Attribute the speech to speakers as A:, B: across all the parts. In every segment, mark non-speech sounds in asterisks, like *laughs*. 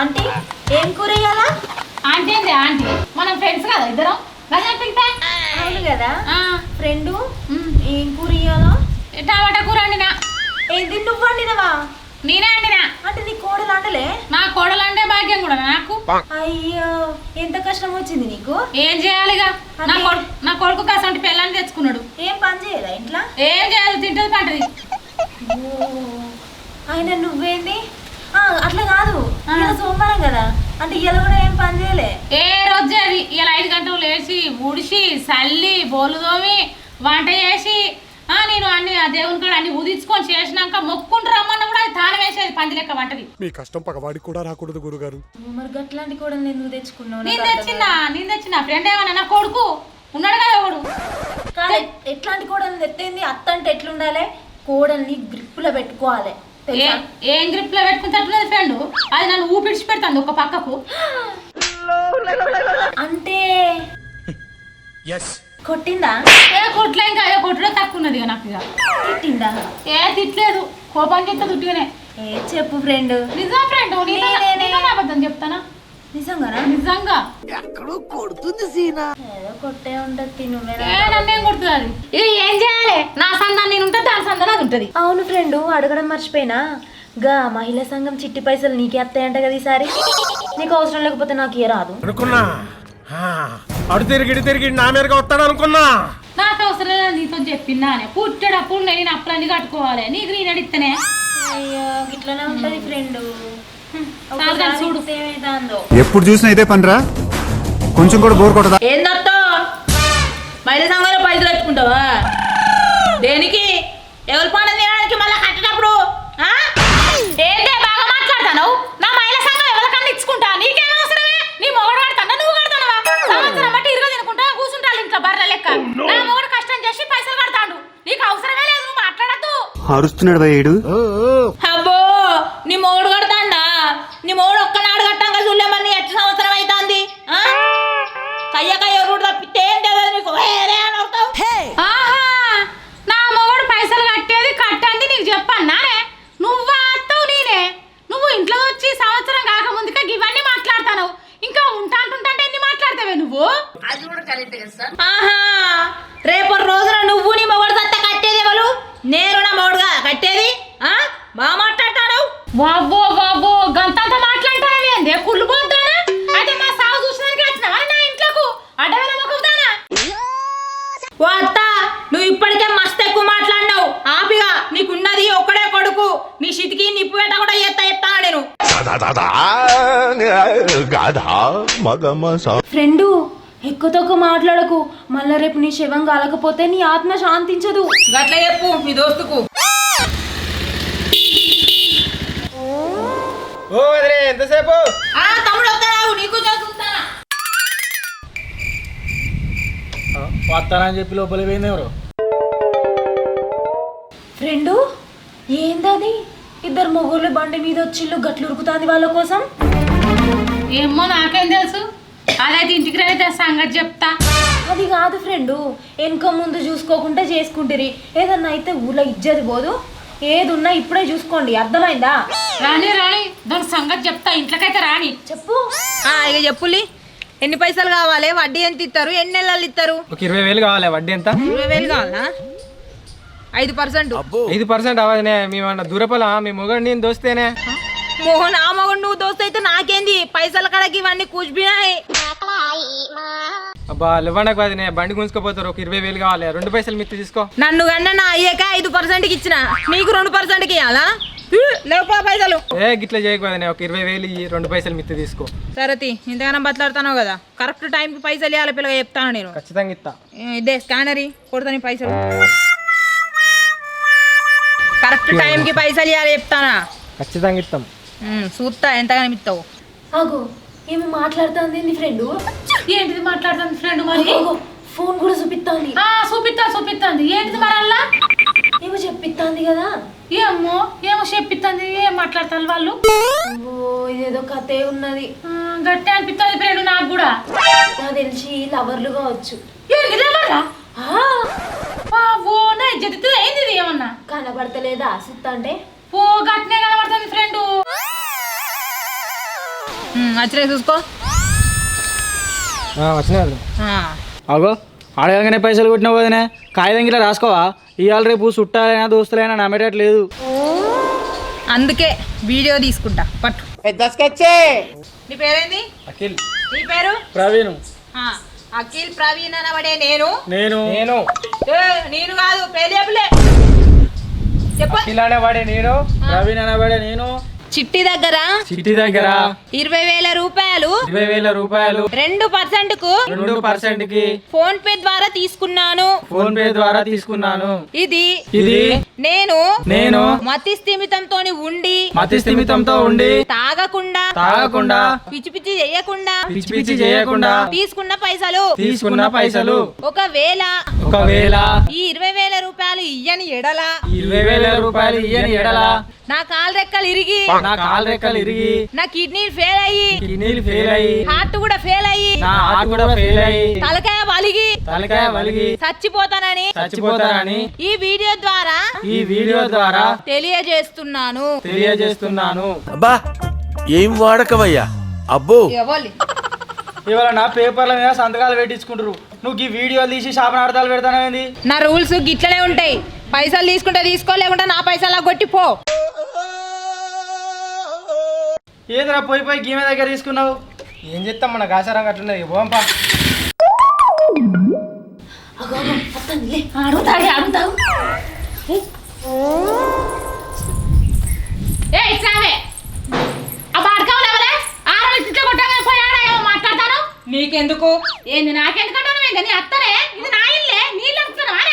A: Aunty ఏం కూర ఇయ్యాలా?
B: ఆంటీ ఏంది ఆంటీ? మనం ఫ్రెండ్స్ కదా ఇద్దరం? గజం పిక్తా
A: అవును కదా?
B: ఆ,
A: ఫ్రెండు. ఏం కూర ఇయ్యాలా?
B: టమాటా కూర వండినా.
A: ఏంది నువ్వు వండినవా?
B: నేనే వండినా.
A: అంటే నీ కోడలు అంటలే
B: నా కోడలు అంటే భాగ్యం కూడా నాకు.
A: అయ్యో ఎంత కష్టం వచ్చింది నీకు?
B: ఏం చేయాలిగా? నా కొడుకు నా కొడుకు కాసంటి పిల్లని తెచ్చుకున్నాడు.
A: ఏం పని చేయదా ఇంట్లో?
B: ఏం చేయాలి తింటది పంటది.
A: ఆయన నువ్వేంది? ఆ, అట్లా కాదు. ఇలా సోమవారం కదా? అంటే ఇలా కూడా ఏం పని చేయలే?
B: ఏ రోజు అది? ఇలా ఐదు గంటలు లేచి ఊడిసి చల్లి బోలు తోమి వంట చేసి ఆ, నేను అన్ని ఆ దేవుని కాడ అన్ని ఉదించుకొని చేసినాక మొక్కుంటూ రమ్మన్న కూడా అది తాను వేసేది పంది లెక్క వంటది.
C: మీ కష్టం పగవాడికి కూడా రాకూడదు గురుగారు.
A: మరి గట్లాంటి కూడా తెచ్చుకున్నావు?
B: నేను
A: నాకు అర్థం
B: తెచ్చిన నేను తెచ్చిన. ఫ్రెండ్ ఏమన్నా నా కొడుకు? ఉన్నాడు కదా ఒకడు.
A: కాదు, ఎట్లాంటి కోడలు తెత్తేంది అత్త అంటే ఎట్లుండాలి? కోడల్ని గ్రిప్పులో పెట్టుకోవాలి.
B: ఏ గ్రిప్లో పెట్టుకున్నట్టున్నది ఫ్రెండ్ అది నన్ను ఊపిడిచి పెడుతుంది ఒక పక్కకు.
A: అంటే
C: ఎస్
A: కొట్టిందా?
B: ఏ కొట్లే ఇంకా ఏ కొట్టుడే తక్కువ ఉన్నది ఇక నాకు ఇక
A: తిట్టిందా?
B: ఏ తిట్లేదు కోపం చెప్తా తుట్టుగానే
A: ఏ చెప్పు ఫ్రెండ్
B: నిజం ఫ్రెండ్ అబద్ధం చెప్తానా?
A: నిజంగానా?
B: నిజంగా.
A: ఏదో కొట్టే ఉంటది
B: ఏ నన్నేం కొడుతుంది అది ఇక ఏం చేయాలి? నా సందా నేను ఉంటుంది దాని సందా అది ఉంటుంది.
A: అవును ఫ్రెండ్ అడగడం మర్చిపోయినా? గా మహిళా సంఘం చిట్టి పైసలు నీకే వస్తాయంట కదా ఈసారి? నీకు అవసరం లేకపోతే నాకు ఏ రాదు.
C: అనుకున్నా? ఆ, అడు తిరిగి తిరిగి నా మీదగా వస్తాడు అనుకున్నా?
B: నాకు అవసరం లేదు నీతో చెప్పినానే పుట్టేటప్పుడు నేను అప్పులన్నీ కట్టుకోవాలి. నీకు నేను అడిగితేనే?
A: అయ్యో ఇట్లనే ఉంటది ఫ్రెండ్.
B: చూడు.
A: ఏమైందో
D: ఎప్పుడు చూసినా ఇదే పనిరా? కొంచెం కూడా బోర్ కొట్టదా?
E: ఏందత్తో? మహిళా సంఘంలో పైసలు తెచ్చుకుంటావా దేనికి? ఎవరి పని తినడానికి మళ్ళీ కట్టేటప్పుడు? ఆ?
B: ఏంటే బాగా మాట్లాడతాను నా మహిళ సంఘం ఎవరికన్నా ఇచ్చుకుంటా? నీకేం అవసరమే? నీ మొగడు కడతానా నువ్వు కడతానవా సంవత్సరం బట్టి ఇరుగు తినుకుంటా కూర్చుంటా ఇంట్లో బర్రె లెక్క. నా మొగడు కష్టం చేసి పైసలు కడతాడు. నీకు అవసరమే లేదు నువ్వు మాట్లాడద్దు.
D: అరుస్తున్నాడు
E: అబ్బో నీ మొగుడు కడతాండా? నీ మొగుడు ఒక్కనాడు
B: ఆహా
E: రేపు రోజున నువ్వు నీ మొగుడు కట్టేది ఎవరు నేను నా మొగుడుగా కట్టేది ఆ బాగా మాట్లాడతాడు
B: వావ్వో వావ్వో గంతంత మాట్లాడతానని ఏందే కుళ్ళు పోతానా అయితే మా సాగు చూసినానికి వచ్చినావా నా ఇంట్లోకు అడ్డమైన మొక్కుతానా
E: ఓ అత్త నువ్వు ఇప్పటికే మస్తు ఎక్కువ మాట్లాడినావు ఆపిగా నీకున్నది ఒక్కడే కొడుకు నీ చితికి నిప్పు పెట్ట కూడా ఎత్తా చెప్తాను నేను
A: ఫ్రెండు ఎక్కువ తక్కువ మాట్లాడకు. మళ్ళా రేపు నీ శవం కాలకపోతే నీ ఆత్మ శాంతించదు.
E: గట్ల చెప్పు మీ దోస్తుకు.
F: ఓ ఎంతసేపు?
E: ఆ తమ్ముడు వస్తావు నీకు చూస్తానా
F: వస్తానని చెప్పి లోపల పోయింది ఎవరు?
A: ఫ్రెండు ఏందది? ఇద్దరు మొగుళ్ళు బండి మీద వచ్చిళ్ళు గట్లు ఉరుకుతాంది వాళ్ళ కోసం?
B: ఏమో నాకేం తెలుసు. అదైతే ఇంటికి రైతే సంగతి చెప్తా.
A: అది కాదు ఫ్రెండు వెనుక ముందు చూసుకోకుండా చేసుకుంటారు. ఏదన్నా అయితే ఊళ్ళో ఇజ్జది పోదు. ఏది ఉన్నా ఇప్పుడే చూసుకోండి అర్థమైందా?
B: రాని రాని దాని సంగతి చెప్తా ఇంట్లోకైతే రాని.
A: చెప్పు.
E: ఆ, ఇక చెప్పులి. ఎన్ని పైసలు కావాలి? వడ్డీ ఎంత ఇస్తారు? ఎన్ని నెలలు ఇస్తారు?
F: ఒక ఇరవై వేలు కావాలి వడ్డీ ఎంత?
E: ఇరవై వేలు కావాలా? ఐదు పర్సెంట్.
F: ఐదు పర్సెంట్ అవ్వదనే మేమన్నా దూరపలా? మీ మొగడు నేను దోస్తేనే?
E: మోహన్ ఆ మగడు నువ్వు దోస్త్ అయితే నాకేంది? పైసల కడకి ఇవన్నీ కూర్చుబినాయి
F: అబ్బా ఇవ్వడానికి వదినే బండి గుంజుకోపోతారు ఒక ఇరవై వేలు కావాలి. రెండు పైసలు మిత్తి తీసుకో.
E: నన్ను కన్నా నా అయ్యాక ఐదు పర్సెంట్కి ఇచ్చిన. నీకు రెండు పర్సెంట్కి ఇవ్వాలా లేకపో పైసలు.
F: ఏ గిట్ల చేయకపోతే ఒక ఇరవై వేలు ఇయ్యి రెండు పైసలు మిత్తి తీసుకో.
E: సరతి ఇంతగానో బతలాడుతావు కదా. కరెక్ట్ టైంకి పైసలు ఇవ్వాలి పిల్లగా చెప్తాను నేను.
F: ఖచ్చితంగా ఇస్తా
E: ఇదే స్కానరీ కొడతాను పైసలు. కరెక్ట్ టైంకి పైసలు ఇవ్వాలి చెప్తానా?
F: ఖచ్చితంగా ఇస్తాం
E: చూస్తా ఎంతగానో ఇస్తావు
A: ఆగు ఏమి మాట్లాడుతుంది నీ ఫ్రెండు.
B: ఏంటిది మాట్లాడుతుంది ఫ్రెండ్ మరి?
A: ఫోన్ కూడా చూపిస్తాంది.
B: ఆ చూపిస్తా చూపిస్తుంది. ఏంటిది మరి అల్లా?
A: ఏమో చెప్పిస్తాంది కదా.
B: ఏమో ఏమో చెప్పిస్తుంది ఏం మాట్లాడతారు వాళ్ళు?
A: ఓ ఇదేదో కథే ఉన్నది.
B: ఆ, గట్టి అనిపిస్తుంది ఫ్రెండ్ నాకు కూడా.
A: నాకు తెలిసి లవర్లు కావచ్చు.
B: ఏంది లేవరా
A: ఆ,
B: ఓ నా ఇజ్జత్ ఏంది ఏమన్నా?
A: కనబడతలేదా సుత్త అంటే?
B: ఓ గట్టినే కనబడుతుంది ఫ్రెండ్. వచ్చినా చూసుకో.
F: వచ్చినారు
B: ఆ.
G: అగో అడగగానే పైసలు కొట్టిన పోదనే కాగితం గిట్లా రాసుకోవా? ఇవాళ రేపు చుట్టాలైనా దోస్తులైనా నమ్మేటట్లేదు
B: అందుకే వీడియో తీసుకుంటా. పట్టు. నీ పేరేంది?
G: అఖిల్.
B: నీ పేరు?
G: ప్రవీణ్.
B: ఆ, అఖిల్ ప్రవీణ్ అనబడే నేను.
G: నేను. నేను.
B: ఏ, నేను కాదు పేరు చెప్పలే చెప్ప.
G: అఖిల్ అనేవాడే నేను ప్రవీణ్ అనేవాడే నేను.
B: చిట్టి దగ్గర
G: సిటీ దగ్గర
B: ఇరవై వేల రూపాయలు.
G: ఇరవై వేల రూపాయలు.
B: రెండు పర్సెంట్కు
G: రెండు పర్సెంట్కి
B: ఫోన్ పే ద్వారా తీసుకున్నాను.
G: ఫోన్ పే ద్వారా తీసుకున్నాను.
B: ఇది
G: ఇది
B: నేను
G: నేను
B: మతి స్థిమితంతో ఉండి
G: మతి స్థిమితంతో ఉండి
B: తాగకుండా
G: తాగకుండా
B: పిచ్చి పిచ్చి చేయకుండా
G: పిచ్చి పిచ్చి చేయకుండా
B: తీసుకున్న పైసలు
G: తీసుకున్న పైసలు.
B: ఒకవేళ
G: ఒకవేళ
B: ఈ ఇరవై వేల రూపాయలు ఇయ్యని ఎడల
G: ఇరవై వేల రూపాయలు ఇయ్యని ఎడల
B: నా కాలు రెక్కలు ఇరిగి.
G: నా కాలు రెక్కలు ఇరిగి.
B: నా కిడ్నీలు ఫెయిల్ అయ్యి.
G: కిడ్నీలు ఫెయిల్ అయ్యి.
B: హార్ట్ కూడా ఫెయిల్ అయ్యి.
G: నా హార్ట్ కూడా ఫెయిల్ అయ్యి.
B: తలకాయ వలిగి.
G: తలకాయ వలిగి.
B: చచ్చిపోతానని.
G: చచ్చిపోతానని.
B: ఈ వీడియో ద్వారా
G: ఈ వీడియో ద్వారా
B: తెలియజేస్తున్నాను.
G: తెలియజేస్తున్నాను.
H: అబ్బా ఏం వాడకవయ్యా? అబ్బో.
B: ఎవరి
G: ఇవాళ నా పేపర్ల మీద సంతకాలు పెట్టించుకుంటారు నువ్వు ఈ వీడియోలు తీసి శాపనార్థాలు పెడతానేది
B: నా రూల్స్ గిట్లనే ఉంటాయి. పైసలు తీసుకుంటే తీసుకో లేకుంటే నా పైసలు కొట్టి పో.
G: ఏదిరా పోయి పోయి గీమె దగ్గర తీసుకున్నావు?
F: ఏం చేస్తాం మన గాచారం అట్లున్నది పోంపా
A: అడుగుతాడు అడుగుతావు
B: ఏ? ఆ లేవలే. ఆరు ఇట్లా మాట్లాడతాను?
E: నీకెందుకు?
B: ఏంది నాకెందుకంటాను ఏంది నీ అత్తనే? ఇది నా ఇల్లే నీళ్ళు అమ్ముతున్నావానే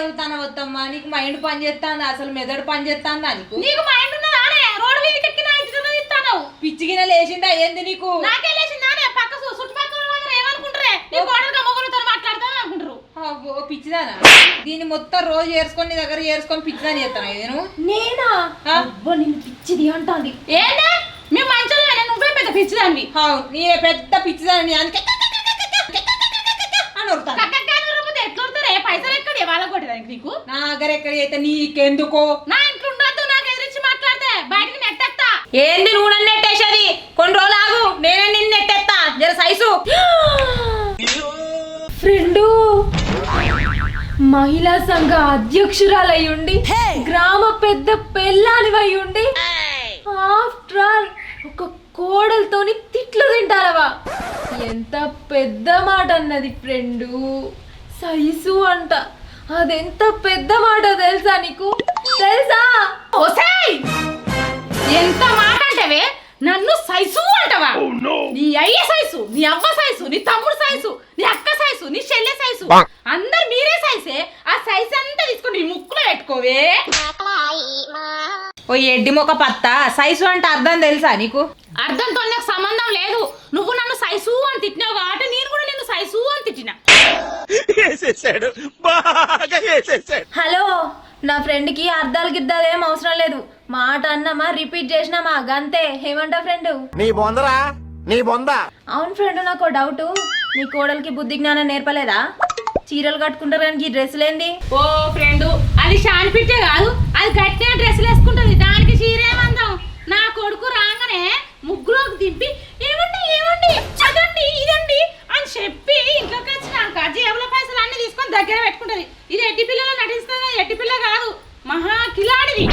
E: అవుతాన వద్దమ్మా? నీకు మైండ్ పని చేస్తాందా? అసలు మెదడు పని చేస్తాందా నీకు?
B: నీకు మైండ్ ఉన్నదా అనే రోడ్డు మీదకి ఎక్కిన ఇస్తాను
E: పిచ్చిగిన లేచిందా? ఏంది నీకు?
B: నాకే లేచి నానే పక్క చుట్టుపక్కల వాళ్ళు ఏమనుకుంటారే? నీ కోడలుగా మొగలుతో మాట్లాడతాను అనుకుంటారు.
E: అబ్బో పిచ్చిదానా? దీన్ని మొత్తం రోజు ఏర్చుకొని నీ దగ్గర ఏర్చుకొని పిచ్చిదాని చేస్తాను నేను?
A: నేనా? అబ్బో నిన్ను పిచ్చిది అంటాంది.
B: ఏందే? మేము మంచోళ్ళమే నువ్వే పెద్ద పిచ్చిదాన్ని
E: అవు నేనే పెద్ద పిచ్చిదాని అందుకే అని
B: కొట్టేదానికి నీకు?
E: నా దగ్గర ఎక్కడ అయితే నీకెందుకో?
B: నా ఇంట్లో ఉండొద్దు నాకు ఎదిరించి మాట్లాడితే బయటికి నెట్టేస్తా.
E: ఏంది నువ్వు నన్ను నెట్టేసేది? కొన్ని రోజులు ఆగు నేనే నిన్ను నెట్టేస్తా. జర సైజు.
A: ఫ్రెండు మహిళా సంఘ అధ్యక్షురాలై ఉండి గ్రామ పెద్ద పెళ్ళానివై ఉండి ఆఫ్టర్ ఆల్ ఒక కోడలతోని తిట్లు తింటారవా? ఎంత పెద్ద మాట అన్నది ఫ్రెండు. సైసు అంట. అదెంత పెద్ద మాట తెలుసా నీకు? తెలుసా?
B: ఓసేయ్ ఎంత మాట అంటవే నన్ను సైసు అంటవా? నీ అయ్య సైసు నీ అవ్వ సైసు నీ తమ్ముడు సైసు నీ అక్క సైసు నీ చెల్లె సైసు. అందరు మీరే సైసే ఆ సైజ్ అంతా తీసుకొని నీ ముక్కులో పెట్టుకోవే.
E: ఓ ఎడ్డి మొక్క పత్త సైజు అంటే అర్థం తెలుసా నీకు?
B: అర్థంతో నాకు సంబంధం లేదు. నువ్వు నన్ను సైసు అని తిట్టినావు కాబట్టి నేను కూడా నిన్ను సైసు అని తిట్టినా.
H: వేసేసాడు బాగా వేసేసాడు
A: హలో నా ఫ్రెండ్కి అర్థాలు గిద్దాలు ఏం అవసరం లేదు. మాట అన్నామా రిపీట్ చేసినామా? గంతే. ఏమంటా ఫ్రెండ్?
C: నీ బొందరా? నీ బొంద?
A: అవును ఫ్రెండ్ నాకు డౌట్. నీ కోడలికి బుద్ధి జ్ఞానం నేర్పలేదా? చీరలు కట్టుకుంటారు కానీ ఈ డ్రెస్సులేంది
B: ఓ ఫ్రెండ్ అది షాన్ పిట్టే కాదు. అది గట్టిగా డ్రెస్సులు వేసుకుంటుంది. దానికి చీరేమందాం? నా కొడుకు రాగానే ముగ్గులోకి దింపి ఏమండి ఏమండి అదండి ఇదండి అని చెప్పి ఇంట్లోకి వచ్చినాక జేబుల పైసలు అన్ని తీసుకొని దగ్గర పెట్టుకుంటది. ఇది ఎట్టి పిల్లలో నటిస్తుంది? ఎట్టి పిల్ల కాదు. మహా కిలాడిది.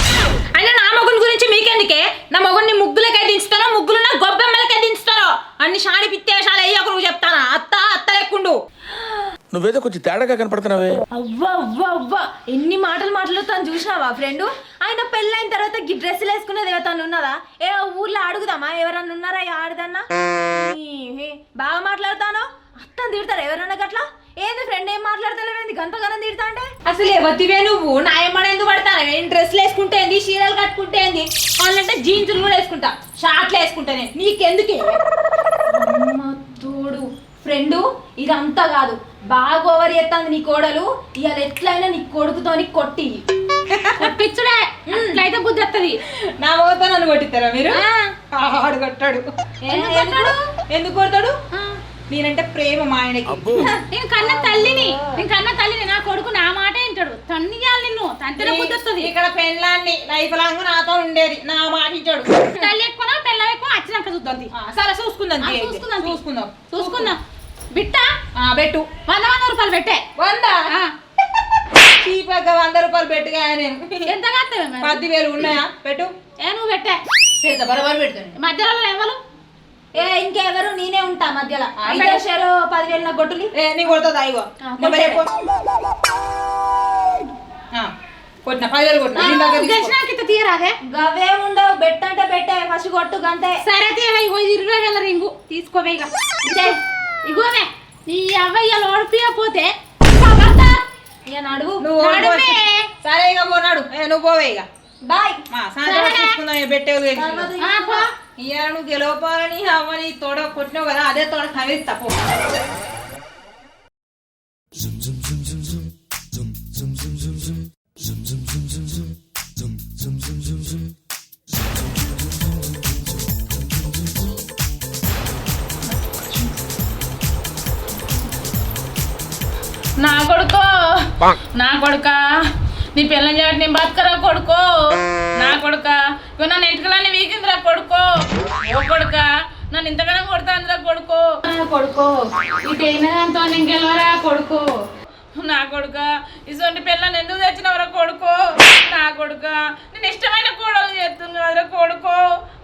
E: అయినా నా మొగుని గురించి మీకెందుకే? నా మొగుడిని ముగ్గులకే దించుతారో ముగ్గులు నా గొబ్బెమ్మలకే దించుతారో? అన్ని షాడి పిత్తేషాలు అయ్యాక నువ్వు చెప్తానా? అత్త అత్త లెక్కుండు.
H: నువ్వేదో కొంచెం తేడాగా కనపడుతున్నావే.
A: అవ్వా అవ్వా అవ్వా. ఎన్ని మాటలు మాట్లాడుతాను చూసినావా ఫ్రెండ్? ఆయన పెళ్ళైన తర్వాత గి డ్రెస్సులు వేసుకునేది తను ఉన్నదా? ఏ ఊర్లో అడుగుదామా? ఎవరన్నా ఉన్నారా ఈ ఆడదన్నా? ఈ, బాగా మాట్లాడతాను? అత్తని తిడతారు ఎవరన్నా గట్లా? ఏంది ఫ్రెండ్ ఏం మాట్లాడతలేవేంది గంతగానం తిడతా అంటే? అసలు ఎవతివే నువ్వు? నా ఏమన్నా ఎందుకు పడతాను నేను డ్రెస్లు వేసుకుంటే ఏంది? చీరలు కట్టుకుంటే ఏంది? వాళ్ళంటే జీన్సులు కూడా వేసుకుంటా. షార్ట్లు వేసుకుంటానే నీకెందుకే? తోడు. ఫ్రెండు ఇదంతా కాదు. బాగా ఓవర్ చేస్తాంది నీ కోడలు. ఇవాళ ఎట్లయినా నీ కొడుకుతోని కొట్టి.
B: పిచ్చుడే అట్లయితే బుద్ధి వస్తుంది
A: నా పోతా నన్ను కొట్టిస్తారా మీరు? ఆడు కొట్టాడు?
B: ఎందుకు
A: కొడతాడు? నేనంటే ప్రేమ మా ఆయనకి. *laughs*
B: నేను కన్న తల్లిని నేను కన్న తల్లిని నా కొడుకు నా మాట వింటాడు తన్నియాలి నిన్ను తంతెన బుద్ధి వస్తుంది
A: ఇక్కడ పెళ్ళాన్ని లైఫ్ లాంగ్ నాతో ఉండేది నా మాట ఇచ్చాడు.
B: తల్లి ఎక్కువ పిల్ల ఎక్కువ? వచ్చినాక చూద్దాం
A: సరే చూసుకుందాం.
B: చూసుకుందాం.
A: చూసుకుందాం.
B: చూసుకుందాం. బిట్ట?
A: ఆ, పెట్టు.
B: వంద వంద రూపాయలు పెట్టే.
A: వంద? చీపగా వంద రూపాయలు పెట్టుగా నేను.
B: ఎంత?
A: పది వేలు ఉన్నాయా? పెట్టు.
B: ఏ నువ్వు పెట్టే.
A: పెడతా బరబరు పెడతాను.
B: మధ్యలో ఎవరు?
A: ఏ ఇంకెవరు? నేనే ఉంటా మధ్యలో. ఇదేశారు పదివేలు నా గొట్టులి
E: ఏ నీ కొడుతుంది ఇగో. నెంబర్ చెప్పు ఆ, కొట్టిన పదివేలు కొట్టిన. నీ దగ్గర తీసుకో.
B: తెలిసినాక ఇంత తీయరాదే
A: గవే ఉండవు బెట్ అంటే పెట్టే ఫస్ట్ కొట్టు గంతే.
B: సరే తీయవే ఇగో ఇది ఇరవై వేల రింగు. తీసుకోవే ఇక ఇదే ఇగోనే నీ అవ్వయ్యలు ఓడిపోతే
A: ఇక నడువు.
E: నువ్వు
B: నడుమే.
E: సరే ఇక పోనాడు ఏ నువ్వు పోవే ఇక
A: బాయ్.
E: మా సాయంత్రం
B: సరే.
E: చూసుకుందాం ఇక పెట్టేవి ఇయ్యాల నువ్వు గెలవపాలని అవ్వని తోడ కొట్టినావు కదా అదే తోడ తప్పు
B: నా కొడుకో నా కొడుక నీ పిల్లని చేయబట్టి నేను బతకరా కొడుకో నా కొడుక ఇగో నన్ను ఎంటుకలన్నీ వీకిందిరా కొడుకో. ఓ కొడుక నన్ను ఇంతగానో కొడతాందిరా కొడుకో. నా కొడుకో ఇటు అయినంతో నేను గెలవరా కొడుకో? నా కొడుక ఇటువంటి పిల్లని ఎందుకు తెచ్చినవరా కొడుకో? నా కొడుక నేను ఇష్టమైన కోడలు చేస్తుంది కదరా కొడుకో.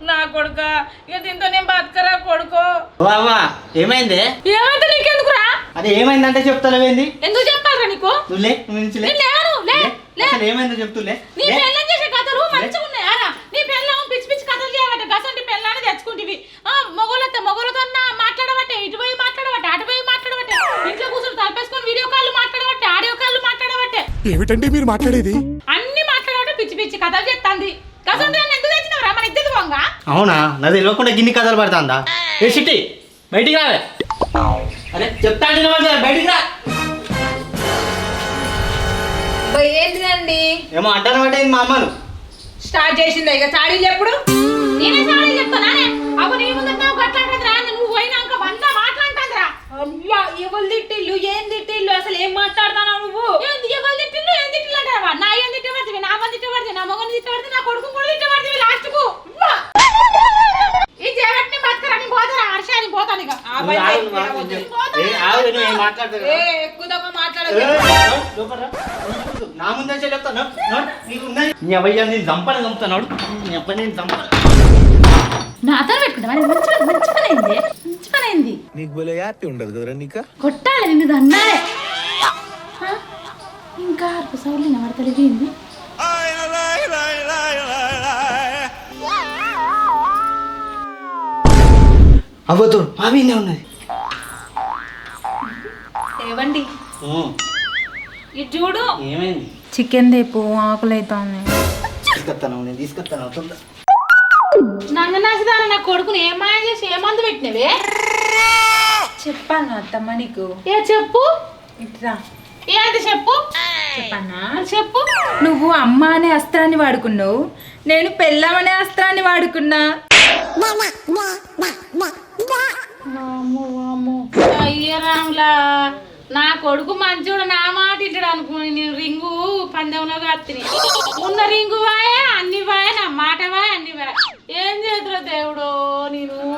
B: నా కొడుక ఇక దీంతో నేను బతకరా కొడుకో.
G: అవ్వా ఏమైంది?
B: ఏమైతే నీకెందుకురా?
G: అదే ఏమైందంటే చెప్తావేంది
B: ఎందుకు చెప్పాలరా నీకు?
G: నువ్వు లే నువ్వు నుంచి లే.
B: నేను లేను లే లే
G: అసలు ఏమైందో చెప్తులే
B: నీ పెళ్ళం చేసే కథలు మంచిగా ఉన్నాయారా నీ పెళ్ళం పిచ్చి పిచ్చి కథలు చేయబట్టే గసంటి పెళ్ళాన్ని తెచ్చుకుంటివి ఆ మొగోళ్ళతో మొగోళ్ళతో మాట్లాడబట్టే ఇటు పోయి మాట్లాడబట్టే అటు పోయి మాట్లాడబట్టే ఇంట్లో కూర్చొని తలపేసుకొని వీడియో కాల్ మాట్లాడబట్టే ఆడియో కాల్ మాట్లాడబట్టే
D: ఏమిటండి మీరు మాట్లాడేది?
B: అన్ని మాట్లాడబట్టే పిచ్చి పిచ్చి కథలు చెప్తాంది. నన్ను ఎందుకు తెచ్చినవరా మన ఇద్దరు వంగ
G: అవునా? నాది తెలియకుండా గిన్ని కథలు పడుతుందా? ఏ సిట్టి బయటికి రావే. అరే చెప్తా అంటే బయటికి రా.
E: ఏంటిదండి?
G: ఏమో అంటాను మా అమ్మను.
E: స్టార్ట్ చేసిందా ఇక? చాడీలు ఎప్పుడు?
B: నేనే సారీ చెప్తానానే అవు నీ ముందు అట్లాంటిదిరా నువ్వు పోయినాక వంద
A: అయ్యా ఎవరు తిట్టిల్లు? ఏం తిట్టిల్లు? అసలు ఏం మాట్లాడతానా నువ్వు?
B: ఏంది ఎవరు తిట్టిల్లు? ఏం తిట్టిల్లు అంటారా నా ఏం తిట్టబడుతుంది? నా మంది తిట్టబడుతుంది? నా మగని తిట్టబడుతుంది? నా కొడుకు కూడా తిట్టబడుతుంది లాస్ట్కు ఈ జగట్ని బతకరని పోతారా? పోతాను ఇక.
E: ఆ ఎక్కువ మాట్లాడదు.
G: నా ముందే చెప్తాను నీ అవ్వయ్య నేను చంపని చంపుతాను నీ అబ్బాయి నేను చంపను
B: నా అతను పెట్టుకుంటా
C: నీకు భలే హ్యాపీ ఉండదు కదరా నీకా?
B: కొట్టాలి నిన్ను అన్నాడే ఇంకా అర్పు సౌర్లు నిలబడతలేదు ఏంది?
G: అవ్వదు అవినే ఉన్నది.
A: ఏవండి? ఇటు చూడు.
G: ఏమైంది?
A: చికెన్ తెప్పు ఆకలి అవుతాను
G: తీసుకొస్తాను నేను తీసుకొస్తాను
B: నన్ను నా కొడుకుని ఏం మాయ చేసి ఏ మందు పెట్టినవే?
A: చెప్పాను అత్తమ్మ నీకు
B: ఏ చెప్పు?
A: ఇట్రా.
B: ఏంటి చెప్పు?
A: చెప్పన్నా
B: చెప్పు.
A: నువ్వు అమ్మ అనే అస్త్రాన్ని వాడుకున్నావు. నేను పెళ్ళం అనే అస్త్రాన్ని వాడుకున్నా.
B: అయ్య రాములా. నా కొడుకు మంచోడు నా మాట ఇంటాడు అనుకుని నేను రింగు పందెంలో కత్తిని. ఉన్న రింగు వాయే అన్ని వాయే నా మాట వాయే అన్ని వాయే. ఏం చేతురా దేవుడు నేను.